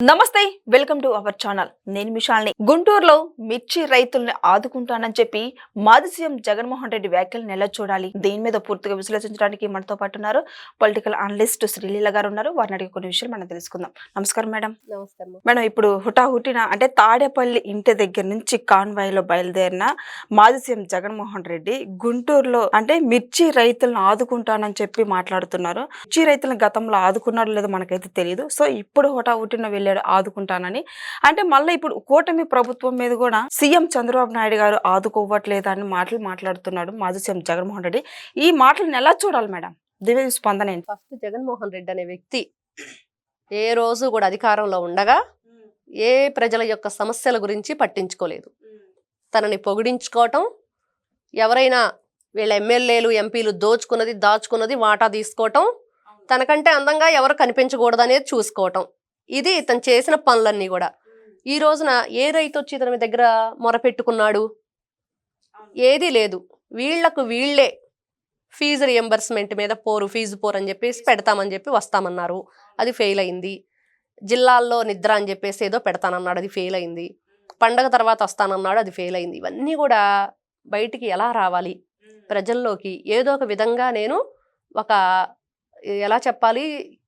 నమస్తే welcome to our channel. నేను మిషాల్ని. గుంటూరులో మిర్చి రైతుల్ని ఆదుకుంటానని చెప్పి మాజీ సీఎం జగన్మోహన్ రెడ్డి వ్యాఖ్యలను ఎలా చూడాలి. దీని మీద పూర్తిగా విశ్లేషించడానికి మనతో పాటు ఉన్నారు పొలిటికల్ అనలిస్ట్ శ్రీలీల గారు ఉన్నారు. వారిని అడిగే కొన్ని విషయాలు మనం తెలుసుకుందాం. నమస్కారం మేడం. నమస్తే మేడం ఇప్పుడు హుటాహుటిన అంటే తాడేపల్లి ఇంటి దగ్గర నుంచి కాన్వాయ్లో బయలుదేరిన మాజీ సీఎం జగన్మోహన్ రెడ్డి గుంటూరులో అంటే మిర్చి రైతులను ఆదుకుంటానని చెప్పి మాట్లాడుతున్నారు. మిర్చి రైతులను గతంలో ఆదుకున్నారో లేదో మనకైతే తెలియదు సో ఇప్పుడు హుటాహుటిన వెళ్ళాడు ఆదుకుంటానని. అంటే మళ్ళీ ఇప్పుడు కూటమి ప్రభుత్వం మీద కూడా సీఎం చంద్రబాబు నాయుడు గారు ఆదుకోవట్లేదు అని మాటలు మాట్లాడుతున్నాడు మాజీ సీఎం జగన్మోహన్ రెడ్డి. ఈ మాటలను ఎలా చూడాలి మేడం? మీద స్పందన ఏంటి? ఫస్ట్ జగన్మోహన్ రెడ్డి అనే వ్యక్తి ఏ రోజు కూడా అధికారంలో ఉండగా ఏ ప్రజల యొక్క సమస్యల గురించి పట్టించుకోలేదు. తనని పొగిడించుకోవటం ఎవరైనా వీళ్ళ ఎమ్మెల్యేలు ఎంపీలు దోచుకున్నది దాచుకున్నది వాటా తీసుకోవటం తనకంటే అందంగా ఎవరు కనిపించకూడదు అనేది చూసుకోవటం. ఇది తను చేసిన పనులన్నీ కూడా. ఈ రోజున ఏ రైతు వచ్చి తన దగ్గర మొరపెట్టుకున్నాడు ఏదీ లేదు. వీళ్ళకు వీళ్ళే ఫీజు రియంబర్స్మెంట్ మీద పోరు ఫీజు పోరు అని చెప్పేసి పెడతామని చెప్పి వస్తామన్నారు. అది ఫెయిల్ అయింది. జిల్లాల్లో నిద్ర అని చెప్పేసి ఏదో పెడతానన్నాడు అది ఫెయిల్ అయింది. పండగ తర్వాత వస్తానన్నాడు అది ఫెయిల్ అయింది. ఇవన్నీ కూడా బయటికి ఎలా రావాలి? ప్రజల్లోకి ఏదో ఒక విధంగా నేను ఒక ఎలా చెప్పాలి?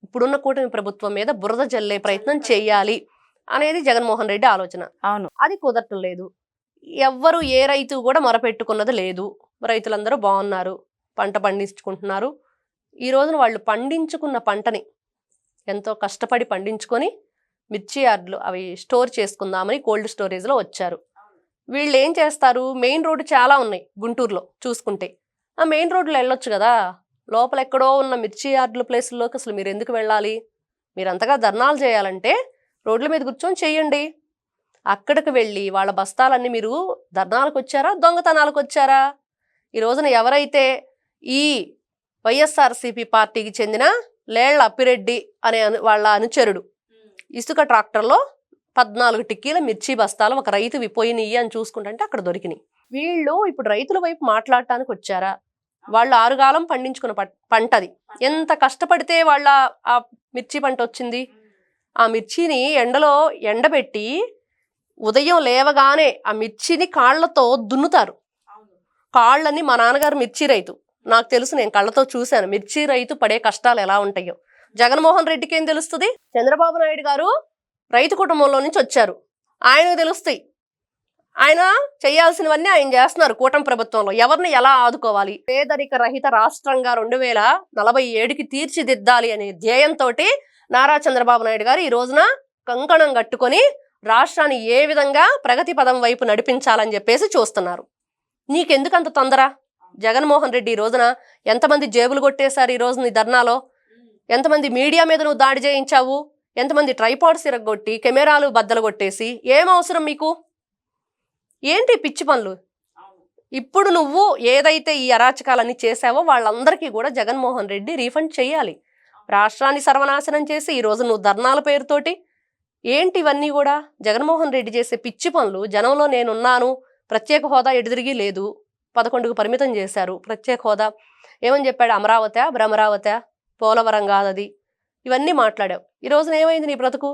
ఇప్పుడున్న కూటమి ప్రభుత్వం మీద బురద జల్లే ప్రయత్నం చేయాలి అనేది జగన్మోహన్ రెడ్డి ఆలోచన. అవును. అది కుదరటం లేదు. ఎవ్వరు ఏ రైతు కూడా మొరపెట్టుకున్నది లేదు. రైతులందరూ బాగున్నారు. పంట పండించుకుంటున్నారు. ఈ రోజున వాళ్ళు పండించుకున్న పంటని ఎంతో కష్టపడి పండించుకొని మిర్చి యార్డులు అవి స్టోర్ చేసుకుందామని కోల్డ్ స్టోరేజ్లో వచ్చారు. వీళ్ళు ఏం చేస్తారు? మెయిన్ రోడ్డు చాలా ఉన్నాయి గుంటూరులో చూసుకుంటే. ఆ మెయిన్ రోడ్లో వెళ్ళొచ్చు కదా? లోపల ఎక్కడో ఉన్న మిర్చి యార్డుల ప్లేసుల్లోకి అసలు మీరు ఎందుకు వెళ్ళాలి? మీరు అంతగా ధర్నాలు చేయాలంటే రోడ్ల మీద కూర్చొని చేయండి అక్కడికి వెళ్ళి వాళ్ళ బస్తాలన్నీ మీరు ధర్నాలకు వచ్చారా దొంగతనాలకు వచ్చారా ఈ రోజున ఎవరైతే ఈ వైఎస్ఆర్సీపీ పార్టీకి చెందిన లేళ్ళ అప్పిరెడ్డి అనే అను వాళ్ళ అనుచరుడు ఇసుక ట్రాక్టర్లో పద్నాలుగు టిక్కీల మిర్చి బస్తాలు ఒక రైతు విపోయినయ్యి అని చూసుకుంటుంటే అక్కడ దొరికినాయి. వీళ్ళు ఇప్పుడు రైతుల వైపు మాట్లాడటానికి వచ్చారా వాళ్ళు ఆరుగాలం పండించుకున్న పంటది. ఎంత కష్టపడితే వాళ్ళ ఆ మిర్చి పంట వచ్చింది? ఆ మిర్చిని ఎండలో ఎండబెట్టి ఉదయం లేవగానే ఆ మిర్చిని కాళ్ళతో దున్నుతారు. కాళ్ళని మా నాన్నగారు మిర్చి రైతు. నాకు తెలుసు నేను కళ్ళతో చూశాను. మిర్చి రైతు పడే కష్టాలు ఎలా ఉంటాయో. జగన్మోహన్ రెడ్డికి ఏం తెలుస్తుంది? చంద్రబాబు నాయుడు గారు రైతు కుటుంబంలో నుంచి వచ్చారు. ఆయనకు తెలుస్తాయి. ఆయన చేయాల్సినవన్నీ ఆయన చేస్తున్నారు కూటమి ప్రభుత్వంలో. ఎవరిని ఎలా ఆదుకోవాలి? పేదరిక రహిత రాష్ట్రంగా రెండు వేల నలభై ఏడుకి తీర్చిదిద్దాలి అనే ధ్యేయంతో నారా చంద్రబాబు నాయుడు గారు ఈ రోజున కంకణం కట్టుకొని రాష్ట్రాన్ని ఏ విధంగా ప్రగతి పదం వైపు నడిపించాలని చెప్పేసి చూస్తున్నారు. నీకెందుకు అంత తొందర? జగన్మోహన్ రెడ్డి ఈ రోజున ఎంతమంది జేబులు కొట్టేశారు ఈ రోజు నీ ధర్నాలో? ఎంతమంది మీడియా మీద నువ్వు దాడి చేయించావు? ఎంతమంది ట్రైపాడ్స్ ఇరగొట్టి కెమెరాలు బద్దలు కొట్టేసి ఏం అవసరం మీకు? ఏంటి పిచ్చి పనులు? ఇప్పుడు నువ్వు ఏదైతే ఈ అరాచకాలన్నీ చేశావో వాళ్ళందరికీ కూడా జగన్మోహన్ రెడ్డి రీఫండ్ చేయాలి. రాష్ట్రాన్ని సర్వనాశనం చేసి ఈ రోజు నువ్వు ధర్నాల పేరుతోటి ఏంటి ఇవన్నీ కూడా? జగన్మోహన్ రెడ్డి చేసే పిచ్చి పనులు జనంలో నేనున్నాను ప్రత్యేక హోదా ఎదురిగి లేదు పదకొండుకు పరిమితం చేశారు ప్రత్యేక హోదా. ఏమని చెప్పాడు? అమరావతి భ్రమరావతి పోలవరం కాదది. ఇవన్నీ మాట్లాడావు. ఈ రోజున ఏమైంది నీ బ్రతుకు?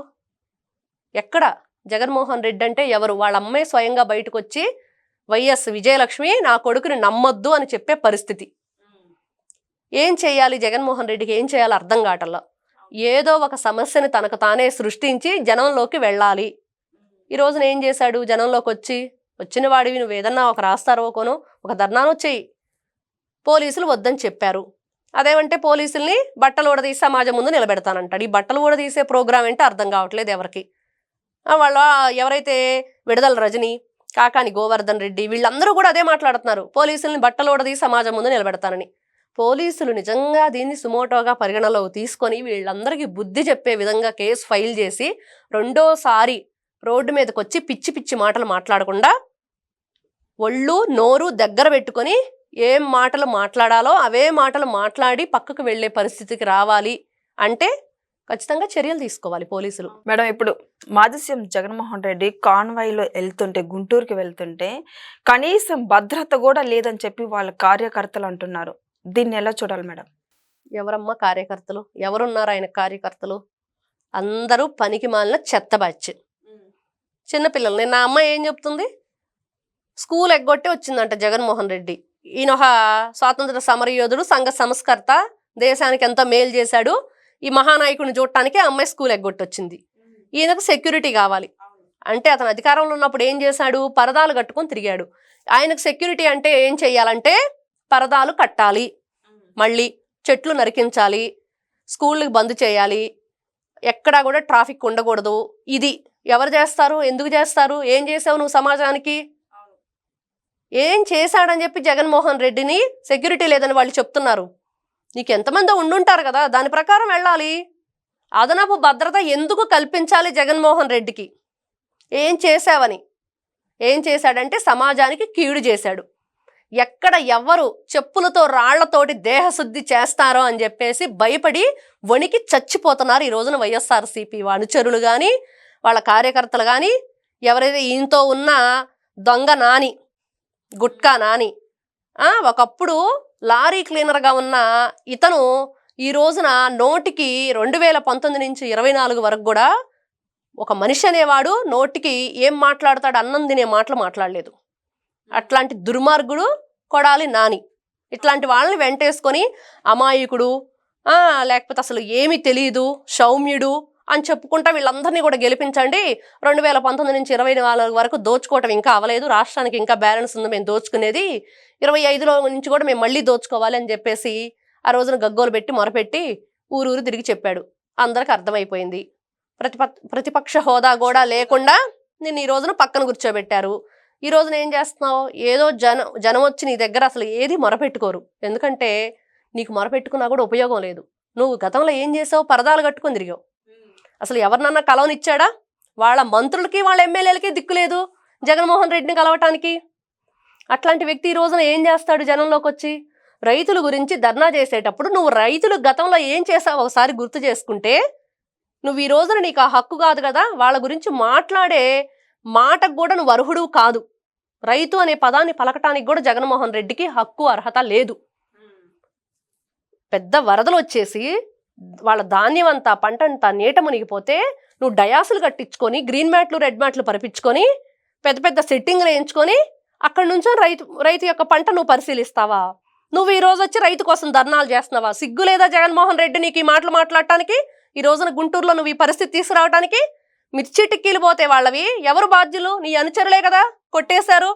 ఎక్కడ? జగన్మోహన్ రెడ్డి అంటే ఎవరు? వాళ్ళ అమ్మే స్వయంగా బయటకు వచ్చి వైఎస్ విజయలక్ష్మి నా కొడుకుని నమ్మొద్దు అని చెప్పే పరిస్థితి. ఏం చేయాలి జగన్మోహన్ రెడ్డికి? ఏం చేయాలో అర్థం కావటంలో? ఏదో ఒక సమస్యని తనకు తానే సృష్టించి జనంలోకి వెళ్ళాలి. ఈ రోజున ఏం చేశాడు? జనంలోకి వచ్చి వచ్చిన వాడివి నువ్వు ఏదన్నా ఒక రాస్తారో కొను ఒక ధర్నాను చెయ్యి. పోలీసులు వద్దని చెప్పారు. అదేమంటే పోలీసుల్ని బట్టలు ఊడదీసి సమాజం ముందు నిలబెడతానంటాడు. ఈ బట్టలు ఊడదీసే ప్రోగ్రామ్ ఏంటో అర్థం కావట్లేదు ఎవరికి. వాళ్ళ ఎవరైతే విడదల రజని కాకాని గోవర్ధన్ రెడ్డి వీళ్ళందరూ కూడా అదే మాట్లాడుతున్నారు. పోలీసుల్ని బట్టలు సమాజం ముందు నిలబెడతానని. పోలీసులు నిజంగా దీన్ని సుమోటోగా పరిగణలోకి తీసుకొని వీళ్ళందరికీ బుద్ధి చెప్పే విధంగా కేసు ఫైల్ చేసి రెండోసారి రోడ్డు మీదకి వచ్చి పిచ్చి పిచ్చి మాటలు మాట్లాడకుండా ఒళ్ళు నోరు దగ్గర పెట్టుకొని ఏం మాటలు మాట్లాడాలో అవే మాటలు మాట్లాడి పక్కకు వెళ్ళే పరిస్థితికి రావాలి అంటే ఖచ్చితంగా చర్యలు తీసుకోవాలి పోలీసులు. మేడం ఇప్పుడు మాజీ సీఎం జగన్మోహన్ రెడ్డి కాన్వాయ్లో వెళ్తుంటే గుంటూరుకి వెళ్తుంటే కనీసం భద్రత కూడా లేదని చెప్పి వాళ్ళ కార్యకర్తలు అంటున్నారు. దీన్ని ఎలా చూడాలి మేడం? ఎవరమ్మా కార్యకర్తలు? ఎవరున్నారు ఆయన కార్యకర్తలు? అందరూ పనికి మాలిన చెత్త బ్యాచ్. చిన్నపిల్లలు నిన్న అమ్మ ఏం చెప్తుంది? స్కూల్ ఎగ్గొట్టి వచ్చిందంట జగన్మోహన్ రెడ్డి. ఈయన ఒక స్వాతంత్ర సమరయోధుడు సంఘ సంస్కర్త దేశానికి ఎంతో మేలు చేశాడు. ఈ మహానాయకుడిని చూడటానికి ఆ అమ్మాయి స్కూల్ ఎగ్గొట్టి వచ్చింది ఈయనకు సెక్యూరిటీ కావాలి. అంటే అతను అధికారంలో ఉన్నప్పుడు ఏం చేశాడు? పరదాలు కట్టుకొని తిరిగాడు. ఆయనకు సెక్యూరిటీ అంటే ఏం చెయ్యాలంటే పరదాలు కట్టాలి. మళ్ళీ చెట్లు నరికించాలి. స్కూళ్ళకి బంద్ చేయాలి. ఎక్కడా కూడా ట్రాఫిక్ ఉండకూడదు. ఇది ఎవరు చేస్తారు? ఎందుకు చేస్తారు? ఏం చేసావు నువ్వు సమాజానికి? ఏం చేశాడని చెప్పి జగన్మోహన్ రెడ్డిని సెక్యూరిటీ లేదని వాళ్ళు చెప్తున్నారు. నీకు ఎంతమంది ఉండుంటారు కదా దాని ప్రకారం వెళ్ళాలి. అదనపు భద్రత ఎందుకు కల్పించాలి జగన్మోహన్ రెడ్డికి? ఏం చేశావని? ఏం చేశాడంటే సమాజానికి కీడు చేశాడు. ఎక్కడ ఎవ్వరు చెప్పులతో రాళ్ళతోటి దేహశుద్ధి చేస్తారో అని చెప్పేసి భయపడి వణికి చచ్చిపోతున్నారు ఈ రోజున వైఎస్ఆర్సీపీ అనుచరులు కానీ వాళ్ళ కార్యకర్తలు కానీ ఎవరైతే ఈయనతో ఉన్న దొంగ నాని గుట్కా నాని ఒకప్పుడు లారీ క్లీనర్గా ఉన్న ఇతను ఈ రోజున నోటికి రెండు వేల పంతొమ్మిది నుంచి ఇరవై నాలుగు వరకు కూడా ఒక మనిషి అనేవాడు నోటికి ఏం మాట్లాడతాడు అన్నం తినే మాటలు మాట్లాడలేదు. అట్లాంటి దుర్మార్గుడు కొడాలి నాని. ఇట్లాంటి వాళ్ళని వెంటేసుకొని అమాయకుడు లేకపోతే అసలు ఏమీ తెలియదు సౌమ్యుడు అని చెప్పుకుంటా వీళ్ళందరినీ కూడా గెలిపించండి. రెండు వేల పంతొమ్మిది నుంచి ఇరవై నాలుగు వరకు దోచుకోవటం ఇంకా అవ్వలేదు రాష్ట్రానికి ఇంకా బ్యాలెన్స్ ఉంది మేము దోచుకునేది. ఇరవై ఐదులో నుంచి కూడా మేము మళ్ళీ దోచుకోవాలి అని చెప్పేసి ఆ రోజున గగ్గోలు పెట్టి మొరపెట్టి ఊరూరు తిరిగి చెప్పాడు. అందరికి అర్థమైపోయింది. ప్రతిప ప్రతిపక్ష హోదా కూడా లేకుండా నిన్ను ఈ రోజున పక్కన కూర్చోబెట్టారు. ఈ రోజున ఏం చేస్తున్నావు? ఏదో జనం జనం వచ్చి నీ దగ్గర అసలు ఏది మొరపెట్టుకోరు. ఎందుకంటే నీకు మొరపెట్టుకున్నా కూడా ఉపయోగం లేదు. నువ్వు గతంలో ఏం చేసావు పరదాలు కట్టుకొని తిరిగావు. అసలు ఎవరినన్నా కలవనిచ్చాడా? వాళ్ళ మంత్రులకి వాళ్ళ ఎమ్మెల్యేలకి దిక్కు లేదు జగన్మోహన్ రెడ్డిని కలవటానికి. అట్లాంటి వ్యక్తి ఈ రోజున ఏం చేస్తాడు జనంలోకి వచ్చి రైతుల గురించి ధర్నా చేసేటప్పుడు నువ్వు రైతులు గతంలో ఏం చేసావు ఒకసారి గుర్తు చేసుకుంటే? నువ్వు ఈ రోజున నీకు ఆ హక్కు కాదు కదా? వాళ్ళ గురించి మాట్లాడే మాటకు కూడా నువ్వు అర్హుడు కాదు. రైతు అనే పదాన్ని పలకటానికి కూడా జగన్మోహన్ రెడ్డికి హక్కు అర్హత లేదు. పెద్ద వరదలు వచ్చేసి వాళ్ళ ధాన్యం అంతా పంట అంతా నీట మునిగిపోతే నువ్వు డయాసులు కట్టించుకొని గ్రీన్ మ్యాట్లు రెడ్ మ్యాట్లు పరిపించుకొని పెద్ద పెద్ద సెట్టింగ్లు వేయించుకొని అక్కడి నుంచో రైతు రైతు యొక్క పంట నువ్వు పరిశీలిస్తావా? నువ్వు ఈ రోజు వచ్చి రైతు కోసం ధర్నాలు చేస్తున్నావా? సిగ్గు లేదా జగన్మోహన్ రెడ్డి నీకు ఈ మాటలు మాట్లాడటానికి? ఈ రోజున గుంటూరులో నువ్వు ఈ పరిస్థితి తీసుకురావడానికి మిర్చి టిక్కీలు పోతే వాళ్ళవి? ఎవరు బాధ్యులు? నీ అనుచరులే కదా కొట్టేశారు.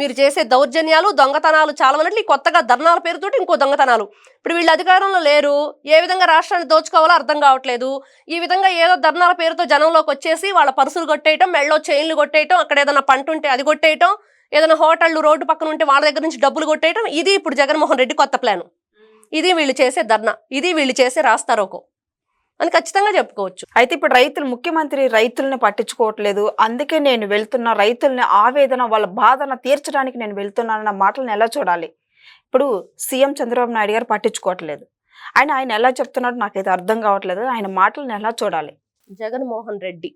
మీరు చేసే దౌర్జన్యాలు దొంగతనాలు చాలా ఉన్నట్లు కొత్తగా ధర్నాల పేరుతోటి ఇంకో దొంగతనాలు. ఇప్పుడు వీళ్ళు అధికారంలో లేరు ఏ విధంగా రాష్ట్రాన్ని దోచుకోవాలో అర్థం కావట్లేదు. ఈ విధంగా ఏదో ధర్నాల పేరుతో జనంలోకి వచ్చేసి వాళ్ళ పర్సులు కొట్టేయటం మెళ్ళో చైన్లు కొట్టేయటం అక్కడ ఏదైనా పంట ఉంటే అది కొట్టేయటం ఏదైనా హోటళ్ళు రోడ్డు పక్కన ఉంటే వాళ్ళ దగ్గర నుంచి డబ్బులు కొట్టేయటం ఇది ఇప్పుడు జగన్మోహన్ రెడ్డి కొత్త ప్లాన్. ఇది వీళ్ళు చేసే ధర్నా ఇది వీళ్ళు చేసే రాస్తారోకో. అని ఖచ్చితంగా చెప్పుకోవచ్చు. అయితే ఇప్పుడు రైతులు ముఖ్యమంత్రి రైతుల్ని పట్టించుకోవట్లేదు. అందుకే నేను వెళ్తున్న రైతుల్ని ఆవేదన వాళ్ళ బాధన తీర్చడానికి నేను వెళ్తున్నానన్న మాటలను ఎలా చూడాలి? ఇప్పుడు సీఎం చంద్రబాబు నాయుడు గారు పట్టించుకోవట్లేదు. ఆయన ఆయన ఎలా చెప్తున్నాడో నాకైతే అర్థం కావట్లేదు. ఆయన మాటలను ఎలా చూడాలి? జగన్మోహన్ రెడ్డి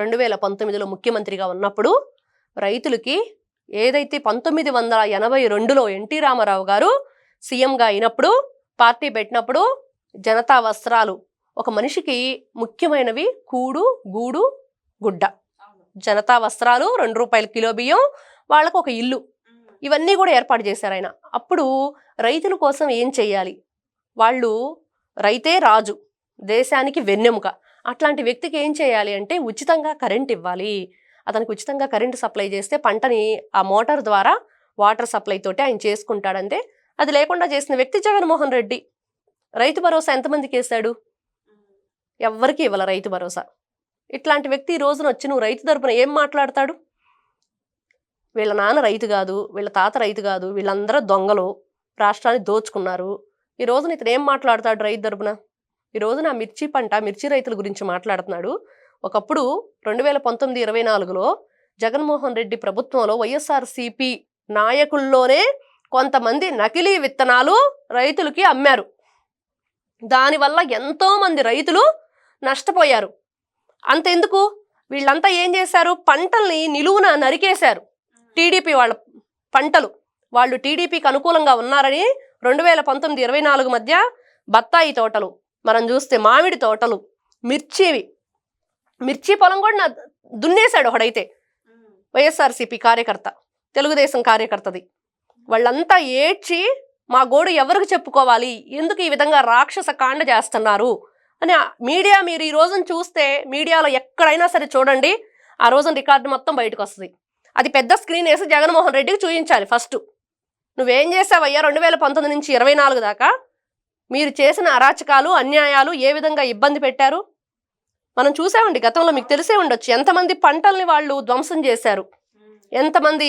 రెండు వేల పంతొమ్మిదిలో ముఖ్యమంత్రిగా ఉన్నప్పుడు రైతులకి ఏదైతే పంతొమ్మిది వందల ఎనభై రెండులో ఎన్టీ రామారావు గారు సీఎంగా అయినప్పుడు పార్టీ పెట్టినప్పుడు జనతా వస్త్రాలు ఒక మనిషికి ముఖ్యమైనవి కూడు గూడు గుడ్డ. జనతా వస్త్రాలు రెండు రూపాయల కిలో బియ్యం వాళ్ళకు ఒక ఇల్లు. ఇవన్నీ కూడా ఏర్పాటు చేశారు ఆయన. అప్పుడు రైతుల కోసం ఏం చేయాలి? వాళ్ళు రైతే రాజు దేశానికి వెన్నెముక. అట్లాంటి వ్యక్తికి ఏం చేయాలి అంటే ఉచితంగా కరెంట్ ఇవ్వాలి. అతనికి ఉచితంగా కరెంటు సప్లై చేస్తే పంటని ఆ మోటార్ ద్వారా వాటర్ సప్లై తోటి ఆయన చేసుకుంటాడంటే అది లేకుండా చేసిన వ్యక్తి జగన్మోహన్ రెడ్డి. రైతు భరోసా ఎంతమందికి వేశాడు? ఎవ్వరికి ఇవ్వాల రైతు భరోసా. ఇట్లాంటి వ్యక్తి ఈ రోజున వచ్చి నువ్వు రైతు తరపున ఏం మాట్లాడతాడు? వీళ్ళ నాన్న రైతు కాదు వీళ్ళ తాత రైతు కాదు వీళ్ళందరూ దొంగలు రాష్ట్రాన్ని దోచుకున్నారు. ఈ రోజున ఇతను ఏం మాట్లాడతాడు రైతు తరపున? ఈ రోజున ఆ మిర్చి పంట మిర్చి రైతుల గురించి మాట్లాడుతున్నాడు. ఒకప్పుడు రెండు వేల పంతొమ్మిది ఇరవై నాలుగులో జగన్మోహన్ రెడ్డి ప్రభుత్వంలో వైఎస్ఆర్సీపీ నాయకుల్లోనే కొంతమంది నకిలీ విత్తనాలు రైతులకి అమ్మారు. దానివల్ల ఎంతోమంది రైతులు నష్టపోయారు. అంతెందుకు? వీళ్ళంతా ఏం చేశారు? పంటల్ని నిలువున నరికేశారు. టీడీపీ వాళ్ళ పంటలు. వాళ్ళు టీడీపీకి అనుకూలంగా ఉన్నారని రెండు వేల పంతొమ్మిది ఇరవై నాలుగు మధ్య బత్తాయి తోటలు మనం చూస్తే మామిడి తోటలు మిర్చివి. మిర్చి పొలం కూడా నా దున్నేశాడు ఒకడైతే. వైఎస్ఆర్సీపీ కార్యకర్త తెలుగుదేశం కార్యకర్తది. వాళ్ళంతా ఏడ్చి మా గోడు ఎవరికి చెప్పుకోవాలి? ఎందుకు ఈ విధంగా రాక్షస కాండ చేస్తున్నారు? అని మీడియా మీరు ఈ రోజున చూస్తే మీడియాలో ఎక్కడైనా సరే చూడండి ఆ రోజున రికార్డు మొత్తం బయటకు వస్తుంది అది పెద్ద స్క్రీన్ వేసి జగన్మోహన్ రెడ్డికి చూపించాలి ఫస్ట్. నువ్వేం చేసావయ్యా రెండు వేల పంతొమ్మిది నుంచి ఇరవై నాలుగు దాకా? మీరు చేసిన అరాచకాలు అన్యాయాలు ఏ విధంగా ఇబ్బంది పెట్టారు? మనం చూసామండి గతంలో మీకు తెలిసే ఉండొచ్చు ఎంతమంది పంటల్ని వాళ్ళు ధ్వంసం చేశారు? ఎంతమంది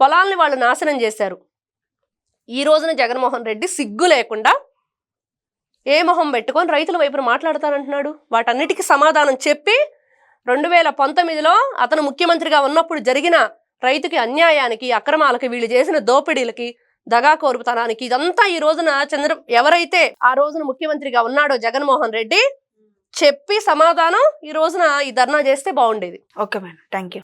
పొలాల్ని వాళ్ళు నాశనం చేశారు? ఈ రోజున జగన్మోహన్ రెడ్డి సిగ్గు లేకుండా ఏ మొహం పెట్టుకొని రైతుల వైపున మాట్లాడతానంటున్నాడు? వాటన్నిటికీ సమాధానం చెప్పి రెండు వేల పంతొమ్మిదిలో అతను ముఖ్యమంత్రిగా ఉన్నప్పుడు జరిగిన రైతుకి అన్యాయానికి అక్రమాలకి వీళ్ళు చేసిన దోపిడీలకి దగా కోరుతనానికి ఇదంతా ఈ రోజున చంద్ర ఎవరైతే ఆ రోజున ముఖ్యమంత్రిగా ఉన్నాడో జగన్మోహన్ రెడ్డి చెప్పి సమాధానం ఈ రోజున ఈ ధర్నా చేస్తే బాగుండేది. Okay madam. Thank you